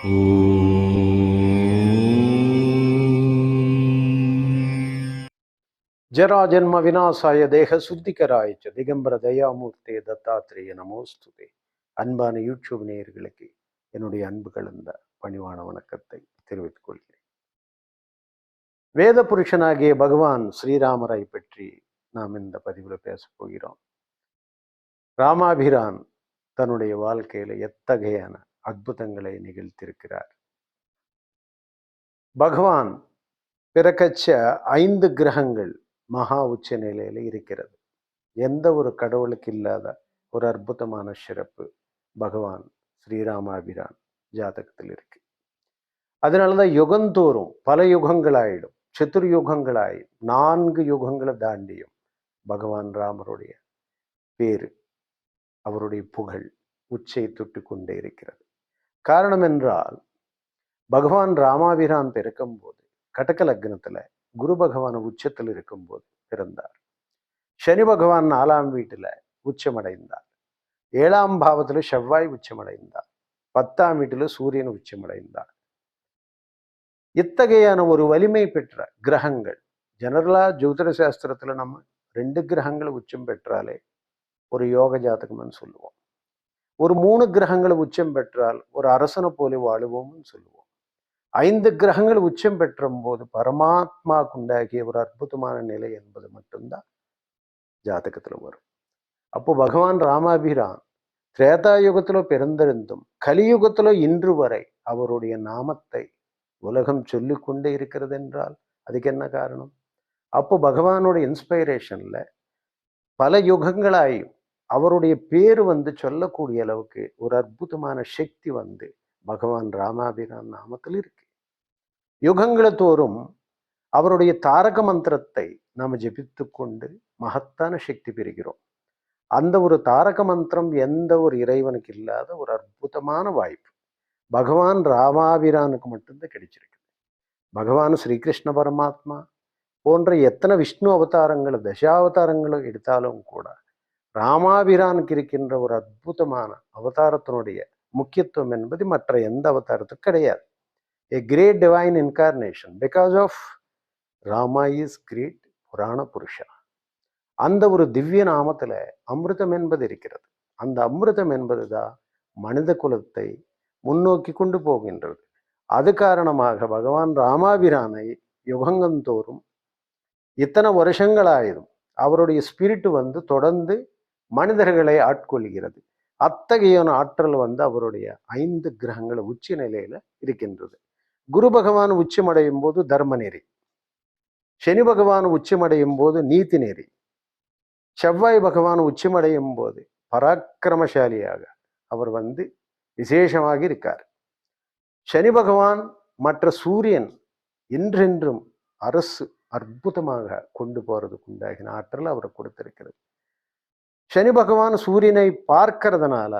ஜராஜன்ம வினாசாய தேக சுத்திகராய்ச்ச திகம்பர தயாமூர்த்தி தத்தாத்திரேய நமோஸ்துதே அன்பான யூடியூப் நேயர்களுக்கு என்னுடைய அன்பு கலந்த பணிவான வணக்கத்தை தெரிவித்துக் கொள்கிறேன். வேத புருஷனாகிய பகவான் ஸ்ரீராமரை பற்றி நாம் இந்த பதிவில் பேசப் போகிறோம். ராமாபிரான் தன்னுடைய வாழ்க்கையில் எத்தகையான அற்புதங்களை நிகழ்த்தியிருக்கிறார். பகவான் பிறக்கச்ச ஐந்து கிரகங்கள் மகா உச்ச நிலையில இருக்கிறது. எந்த ஒரு கடவுளுக்கு இல்லாத ஒரு அற்புதமான சிறப்பு பகவான் ஸ்ரீராமாபிரான் ஜாதகத்தில் இருக்கு. அதனாலதான் யுகந்தோறும் பல யுகங்களாயிடும். சதுர்யுகங்களாய் நான்கு யுகங்களை தாண்டியும் பகவான் ராமருடைய பேரு அவருடைய புகழ் உச்சை தொட்டு கொண்டே இருக்கிறது. காரணம் என்றால் பகவான் ராமாபிரான் பிறக்கும் போது கடக லக்னத்துல குரு பகவான் உச்சத்தில் இருக்கும்போது பிறந்தார். சனி பகவான் நாலாம் வீட்டுல உச்சமடைந்தார். ஏழாம் பாவத்துல செவ்வாய் உச்சமடைந்தார். பத்தாம் வீட்டுல சூரியன் உச்சமடைந்தார். இத்தகையான ஒரு வலிமை பெற்ற கிரகங்கள் ஜெனரலா ஜோதிட சாஸ்திரத்துல நம்ம ரெண்டு கிரகங்களை உச்சம் பெற்றாலே ஒரு யோக ஜாதகம்னு சொல்லுவோம். ஒரு மூணு கிரகங்களை உச்சம் பெற்றால் ஒரு அரசனை போல வாழுவோம்னு சொல்லுவோம். ஐந்து கிரகங்கள் உச்சம் பெற்ற போது பரமாத்மாவுக்கு உண்டாகிய ஒரு அற்புதமான நிலை என்பது மட்டும்தான் ஜாதகத்துல வரும். அப்போ பகவான் ராமாபிரான் திரேதா யுகத்திலோ பிறந்திருந்தும் கலியுகத்துல இன்று வரை அவருடைய நாமத்தை உலகம் சொல்லிக்கொண்டே இருக்கிறது என்றால் அதுக்கு என்ன காரணம்? அப்போ பகவானோட இன்ஸ்பைரேஷன்ல பல யுகங்களாயும் அவருடைய பேர் வந்து சொல்லக்கூடிய அளவுக்கு ஒரு அற்புதமான சக்தி வந்து பகவான் ராமாபிரான் நாமத்தில் இருக்கு. யுகங்களை தோறும் அவருடைய தாரக மந்திரத்தை நாம் ஜெபித்து கொண்டு மகத்தான சக்தி பெறுகிறோம். அந்த ஒரு தாரக மந்திரம் எந்த ஒரு இறைவனுக்கு இல்லாத ஒரு அற்புதமான வாய்ப்பு. பகவான் ராமாபிரானுக்கு மட்டும்தான் கிடைச்சிருக்கு. பகவான் ஸ்ரீகிருஷ்ண பரமாத்மா போன்ற எத்தனை விஷ்ணு அவதாரங்கள் தசாவதாரங்களும் எடுத்தாலும் கூட ராமாபிரானுக்கு இருக்கின்ற ஒரு அற்புதமான அவதாரத்தினுடைய முக்கியத்துவம் என்பது மற்ற எந்த அவதாரத்துக்கும் கிடையாது. A great divine incarnation because of Rama is great புராண புருஷா அந்த ஒரு திவ்ய நாமத்தில் அமிர்தம் என்பது இருக்கிறது. அந்த அமிர்தம் என்பதுதான் மனித குலத்தை முன்னோக்கி கொண்டு போகின்றது. அது காரணமாக பகவான் ராமாபிரானை யுகங்கந்தோறும் இத்தனை வருஷங்களாயிரும் அவருடைய ஸ்பிரிட் வந்து தொடர்ந்து மனிதர்களை ஆட்கொள்கிறது. அத்தகைய ஆற்றல் வந்து அவருடைய ஐந்து கிரகங்கள் உச்ச நிலையில இருக்கின்றது. குரு பகவான் உச்சமடையும் போது தர்ம நெறி. சனி பகவான் உச்சமடையும் போது நீதி நெறி. செவ்வாய் பகவான் உச்சமடையும் போது பராக்கிரமசாலியாக அவர் வந்து விசேஷமாக இருக்கார். சனி பகவான் மற்ற சூரியன் என்றென்றும் அரசு அற்புதமாக கொண்டு போறதுக்கு உண்டாகின ஆற்றல் அவர் கொடுத்திருக்கிறது. சனி பகவான் சூரியனை பார்க்கறதுனால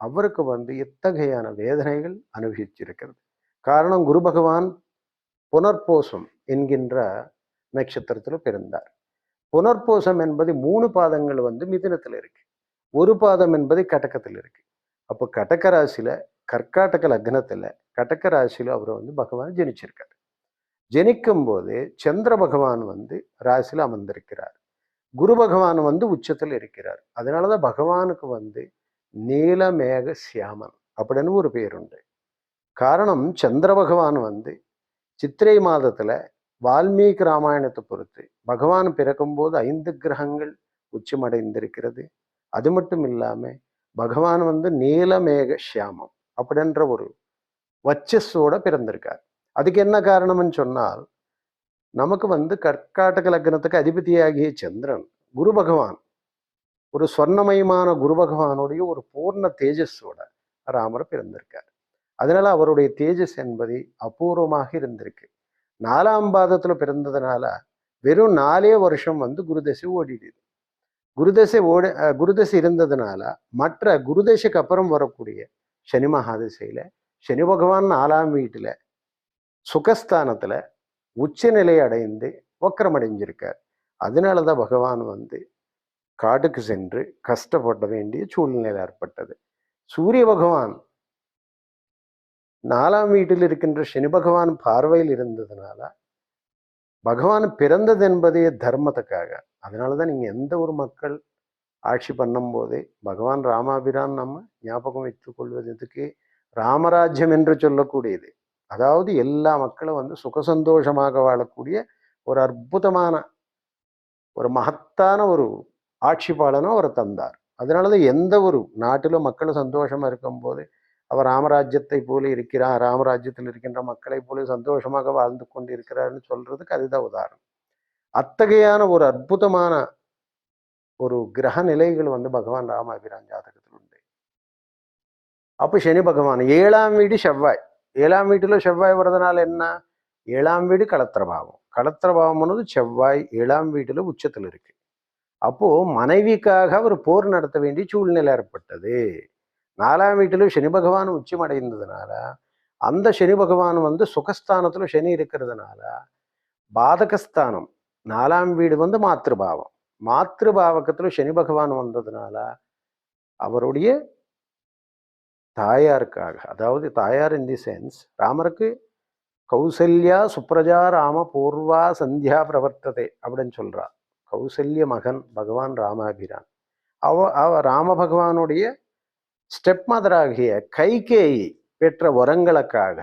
அவருக்கு வந்து எத்தகையான வேதனைகள் அனுபவிச்சிருக்கிறது காரணம் குரு பகவான் புனர்போசம் என்கின்ற நட்சத்திரத்தில் பிறந்தார். புனர்போசம் என்பது மூணு பாதங்கள் வந்து மிதினத்தில் இருக்கு. ஒரு பாதம் என்பது கடக்கத்தில் இருக்கு. அப்போ கடக ராசியில கர்க்காட்டக லக்னத்தில் கடக்க ராசியில அவர் வந்து பகவான் ஜெனிச்சிருக்கார். ஜெனிக்கும் போது சந்திர பகவான் வந்து ராசியில் அமர்ந்திருக்கிறார். குரு பகவான் வந்து உச்சத்தில் இருக்கிறார். அதனாலதான் பகவானுக்கு வந்து நீலமேக சியாமன் அப்படின்னு ஒரு பேர் உண்டு காரணம் சந்திர பகவான் வந்து சித்திரை மாதத்துல வால்மீகி ராமாயணத்தை பொறுத்து பகவான் பிறக்கும்போது ஐந்து கிரகங்கள் உச்சமடைந்திருக்கிறது. அது மட்டும் இல்லாமல் பகவான் வந்து நீலமேக சியாமம் அப்படின்ற ஒரு வச்சஸோட பிறந்திருக்கார். அதுக்கு என்ன காரணம்னு சொன்னால் நமக்கு வந்து கர்நாடக லக்னத்துக்கு அதிபதியாகிய சந்திரன் குரு பகவான். ஒரு சொர்ணமயமான குரு பகவானுடைய ஒரு பூர்ண தேஜஸோட ராமர் பிறந்திருக்கார். அதனால அவருடைய தேஜஸ் என்பது அபூர்வமாக இருந்திருக்கு. நாலாம் பாதத்துல பிறந்ததுனால வெறும் நாலே வருஷம் வந்து குருதசை ஓடிடுது. குருதசை ஓட குருதசை இருந்ததுனால மற்ற குருதசைக்கு அப்புறம் வரக்கூடிய சனி மகாதிசையில சனி பகவான் நாலாம் வீட்டுல சுகஸ்தானத்துல உச்சநிலை அடைந்து வக்கரமடைஞ்சிருக்கார். அதனாலதான் பகவான் வந்து காட்டுக்கு சென்று கஷ்டப்பட வேண்டிய சூழ்நிலை ஏற்பட்டது. சூரிய பகவான் நாலாம் வீட்டில் இருக்கின்ற சனி பகவான் பார்வையில் இருந்ததுனால பகவான் பிறந்தது என்பதே தர்மத்துக்காக. அதனால தான் நீங்கள் எந்த ஒரு மக்கள் ஆட்சி பண்ணும்போது பகவான் ராமாபிரான் நம்ம ஞாபகம் வைத்துக் கொள்வதற்கு ராமராஜ்யம் என்று சொல்லக்கூடியது. அதாவது எல்லா மக்களும் வந்து சுக சந்தோஷமாக வாழக்கூடிய ஒரு அற்புதமான ஒரு மகத்தான ஒரு ஆட்சி அவர் தந்தார். அதனால தான் எந்த ஒரு நாட்டிலும் மக்கள் சந்தோஷமா இருக்கும்போது அவர் ராமராஜ்யத்தை போல இருக்கிறார் ராமராஜ்யத்தில் இருக்கின்ற மக்களை போல சந்தோஷமாக வாழ்ந்து கொண்டு இருக்கிறார்னு சொல்றதுக்கு அதுதான் உதாரணம். அத்தகையான ஒரு அற்புதமான ஒரு கிரக நிலைகள் வந்து பகவான் ராமாபிரான் ஜாதகத்தில் உண்டு அப்போ சனி பகவான் ஏழாம் வீடு செவ்வாய். ஏழாம் வீட்டில் செவ்வாய் வர்றதுனால என்ன? ஏழாம் வீடு களத்திரபாவம் களத்திரபாவம்னது செவ்வாய் ஏழாம் வீட்டில் உச்சத்தில் இருக்கு. அப்போ மனைவிக்காக அவர் போர் நடத்த வேண்டிய சூழ்நிலை ஏற்பட்டது. நாலாம் வீட்டிலும் சனி பகவான் உச்சம் அடைந்ததுனால அந்த சனி பகவான் வந்து சுகஸ்தானத்தில் சனி இருக்கிறதுனால பாதகஸ்தானம் நாலாம் வீடு வந்து மாத்திருபாவம். மாத்திருபாவகத்தில் சனி பகவான் வந்ததுனால அவருடைய தாயாருக்காக. அதாவது தாயார் இன் தி சென்ஸ் ராமருக்கு கௌசல்யா சுப்ரஜா ராம பூர்வா சந்தியா பிரவர்த்ததே அப்படின்னு சொல்கிறா கௌசல்ய மகன் பகவான் ராமாபிரான். அவ அவ ராம பகவானுடைய ஸ்டெப் மதராகிய கைகேயி பெற்ற உரங்களுக்காக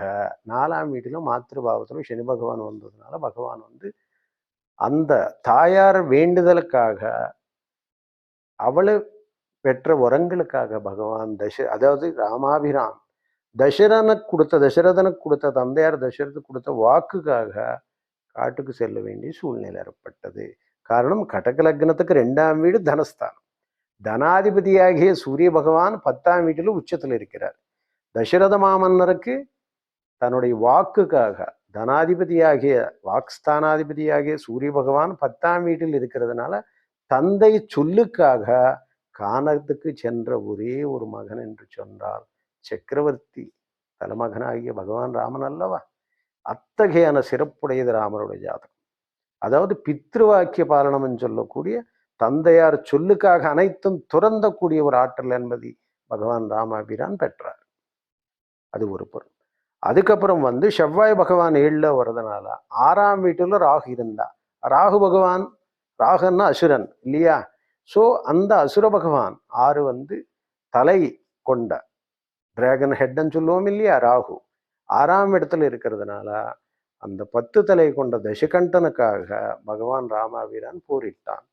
நாலாம் வீட்டிலும் மாத்திருபாவத்திலும் சனி பகவான் வந்ததுனால பகவான் வந்து அந்த தாயார் வேண்டுதலுக்காக அவளை பெற்ற உரங்களுக்காக பகவான் தச அதாவது ராமாபிராம் தசரனுக்கு கொடுத்த தசரதனுக்கு கொடுத்த தந்தையார் தசரதுக்கு கொடுத்த வாக்குக்காக காட்டுக்கு செல்ல வேண்டிய சூழ்நிலை ஏற்பட்டது. காரணம் கடக லக்னத்துக்கு ரெண்டாம் வீடு தனஸ்தானம். தனாதிபதியாகிய சூரிய பகவான் பத்தாம் வீட்டில் உச்சத்தில் இருக்கிறார். தசரத மாமன்னருக்கு தன்னுடைய வாக்குக்காக தனாதிபதியாகிய வாக்ஸ்தானாதிபதியாகிய சூரிய பகவான் பத்தாம் வீட்டில் இருக்கிறதுனால தந்தை சொல்லுக்காக கானத்துக்கு சென்ற ஒரே ஒரு மகன் என்று சொன்னால் சக்கரவர்த்தி தலைமகனாகிய பகவான் ராமன் அல்லவா? அத்தகையான சிறப்புடையது ராமருடைய ஜாதகம். அதாவது பித்ருவாக்கிய பாலனம் சொல்லக்கூடிய தந்தையார் சொல்லுக்காக அனைத்தும் துறந்தக்கூடிய ஒரு ஆற்றல் என்பதை பகவான் ராமாபிரான் பெற்றார். அது ஒரு பொருள். அதுக்கப்புறம் வந்து செவ்வாய் பகவான் ஏழில் வர்றதுனால ஆறாம் வீட்டுல ராகு இருந்தா ராகு பகவான் ராகுன்னா அசுரன் இல்லையா? ஸோ அந்த அசுர பகவான் ஆறு வந்து தலை கொண்ட டிராகன் ஹெட்ன்னு சொல்லுவோம் இல்லையா ராகு. ஆறாம் இடத்துல இருக்கிறதுனால அந்த பத்து தலை கொண்ட தசகண்டனுக்காக பகவான் ராமாவீரான் போரிட்டான்.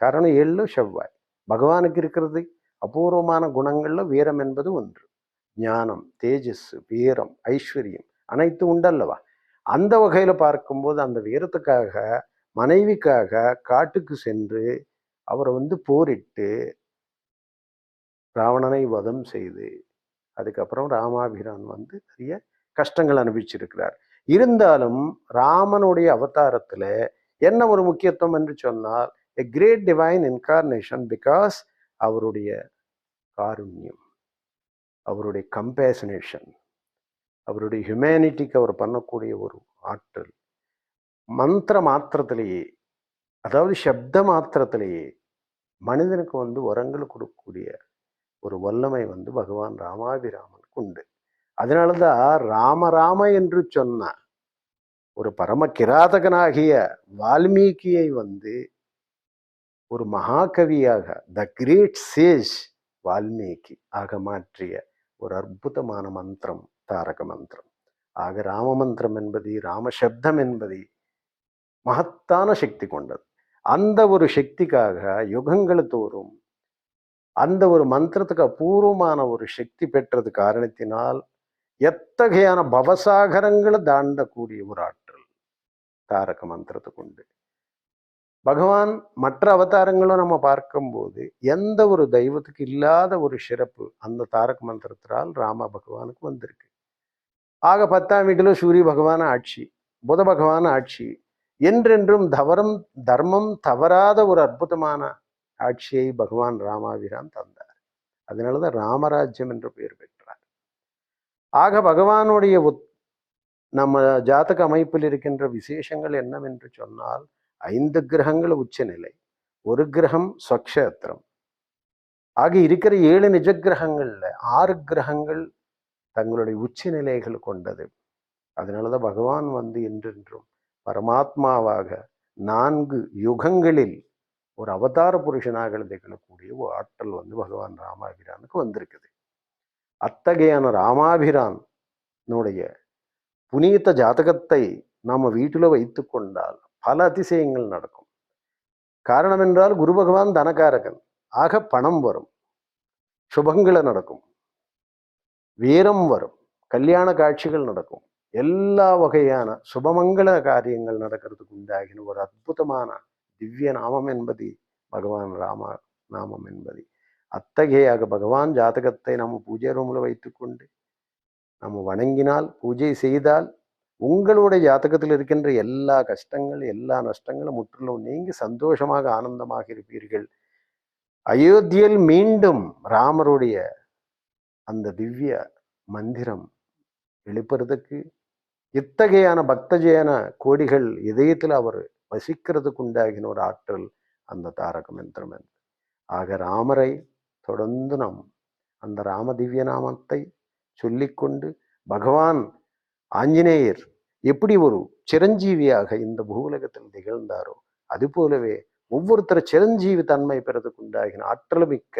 காரணம் ஏழு செவ்வாய். பகவானுக்கு இருக்கிறது அபூர்வமான குணங்கள்ல வீரம் என்பது ஒன்று. ஞானம் தேஜஸ் வீரம் ஐஸ்வர்யம் அனைத்து உண்டல்லவா? அந்த வகையில் பார்க்கும்போது அந்த வீரத்துக்காக மனைவிக்காக காட்டுக்கு சென்று அவரை வந்து போரிட்டு ராவணனை வதம் செய்து அதுக்கப்புறம் ராமாபிரான் வந்து நிறைய கஷ்டங்கள் அனுபவிச்சிருக்கிறார். இருந்தாலும் ராமனுடைய அவதாரத்தில் என்ன ஒரு முக்கியத்துவம் என்று சொன்னால் a great divine incarnation because அவருடைய காருண்யம் அவருடைய கம்பேசனேஷன் அவருடைய ஹியூமனிட்டிக்கு அவர் பண்ணக்கூடிய ஒரு ஆற்றல் மந்திர மாத்திரத்திலேயே அதாவது சப்த மாத்திரத்திலேயே மனிதனுக்கு வந்து உரங்கள் கொடுக்கக்கூடிய ஒரு வல்லமை வந்து பகவான் ராமாபிராமனுக்கு உண்டு. அதனாலதான் ராம ராம என்று சொன்ன ஒரு பரம கிராதகனாகிய வால்மீகியை வந்து ஒரு மகாகவியாக த கிரேட் சேஜ் வால்மீகி ஆக மாற்றிய ஒரு அற்புதமான மந்திரம் தாரக மந்திரம். ஆக ராம மந்திரம் என்பது ராமசப்தம் என்பது மகத்தான சக்தி கொண்டது. அந்த ஒரு சக்திக்காக யுகங்கள் தோறும் அந்த ஒரு மந்திரத்துக்கு அபூர்வமான ஒரு சக்தி பெற்றது காரணத்தினால் எத்தகையான பவசாகரங்களை தாண்டக்கூடிய ஒரு ஆற்றல் தாரக மந்திரத்துக்கு உண்டு. பகவான் மற்ற அவதாரங்களும் நம்ம பார்க்கும்போது எந்த ஒரு தெய்வத்துக்கு இல்லாத ஒரு சிறப்பு அந்த தாரக மந்திரத்தினால் ராம பகவானுக்கு வந்திருக்கு. ஆக பத்தாம் வீட்டில் சூரிய பகவான் ஆட்சி புத பகவான ஆட்சி என்றென்றும் தவறம் தர்மம் தவறாத ஒரு அற்புதமான ஆட்சியை பகவான் ராமாபிரான் தந்தார். அதனாலதான் ராமராஜ்யம் என்று பெயர் பெற்றார். ஆக பகவானுடைய நம்ம ஜாதக அமைப்பில் இருக்கின்ற விசேஷங்கள் என்னவென்று சொன்னால் ஐந்து கிரகங்கள் உச்சநிலை ஒரு கிரகம் ஸ்வக்ஷேத்திரம். ஆக இருக்கிற ஏழு நிஜ கிரகங்கள்ல ஆறு கிரகங்கள் தங்களுடைய உச்ச நிலைகள் கொண்டது. அதனாலதான் பகவான் வந்து என்றென்றும் பரமாத்மாவாக நான்கு யுகங்களில் ஒரு அவதார புருஷனாக திகழக்கூடிய ஒரு ஆற்றல் வந்து பகவான் ராமாபிரானுக்கு வந்திருக்குது. அத்தகையான ராமாபிரானுடைய புனித ஜாதகத்தை நாம வீட்டில் வைத்து கொண்டால் பல அதிசயங்கள் நடக்கும். காரணம் என்றால் குரு பகவான் தனகாரகன். ஆக பணம் வரும். சுபங்களை நடக்கும். வீரம் வரும். கல்யாண காட்சிகள் நடக்கும். எல்லா வகையான சுபமங்கள காரியங்கள் நடக்கிறதுக்கு உண்டாகின ஒரு அற்புதமான திவ்ய நாமம் என்பது பகவான் ராம நாமம் என்பது. அத்தகையாக பகவான் ஜாதகத்தை நம்ம பூஜை ரூமில் வைத்துக்கொண்டு நம்ம வணங்கினால் பூஜை செய்தால் உங்களுடைய ஜாதகத்தில் இருக்கின்ற எல்லா கஷ்டங்கள் எல்லா நஷ்டங்களும் முற்றிலும் நீங்கி சந்தோஷமாக ஆனந்தமாக இருப்பீர்கள். அயோத்தியில் மீண்டும் ராமருடைய அந்த திவ்ய மந்திரம் எழுப்புறதுக்கு இத்தகையான பக்தஜயன கோடிகள் இதயத்தில் அவர் வசிக்கிறதுக்கு உண்டாகின ஒரு ஆற்றல் அந்த தாரக மந்திரம் என்று. ஆக ராமரை தொடர்ந்து நாம் அந்த ராம திவ்ய நாமத்தை சொல்லிக்கொண்டு பகவான் ஆஞ்சநேயர் எப்படி ஒரு சிரஞ்சீவியாக இந்த பூவுலகத்தில் திகழ்ந்தாரோ அது போலவே ஒவ்வொருத்தர் சிரஞ்சீவி தன்மை பெறதுக்கு உண்டாகின ஆற்றல் மிக்க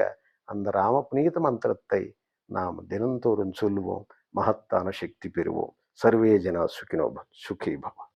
அந்த ராம புனித மந்திரத்தை நாம் தினந்தோறும் சொல்லுவோம் மகத்தான சக்தி பெறுவோம். సర్వే జన సుఖినో సుఖీ భవ.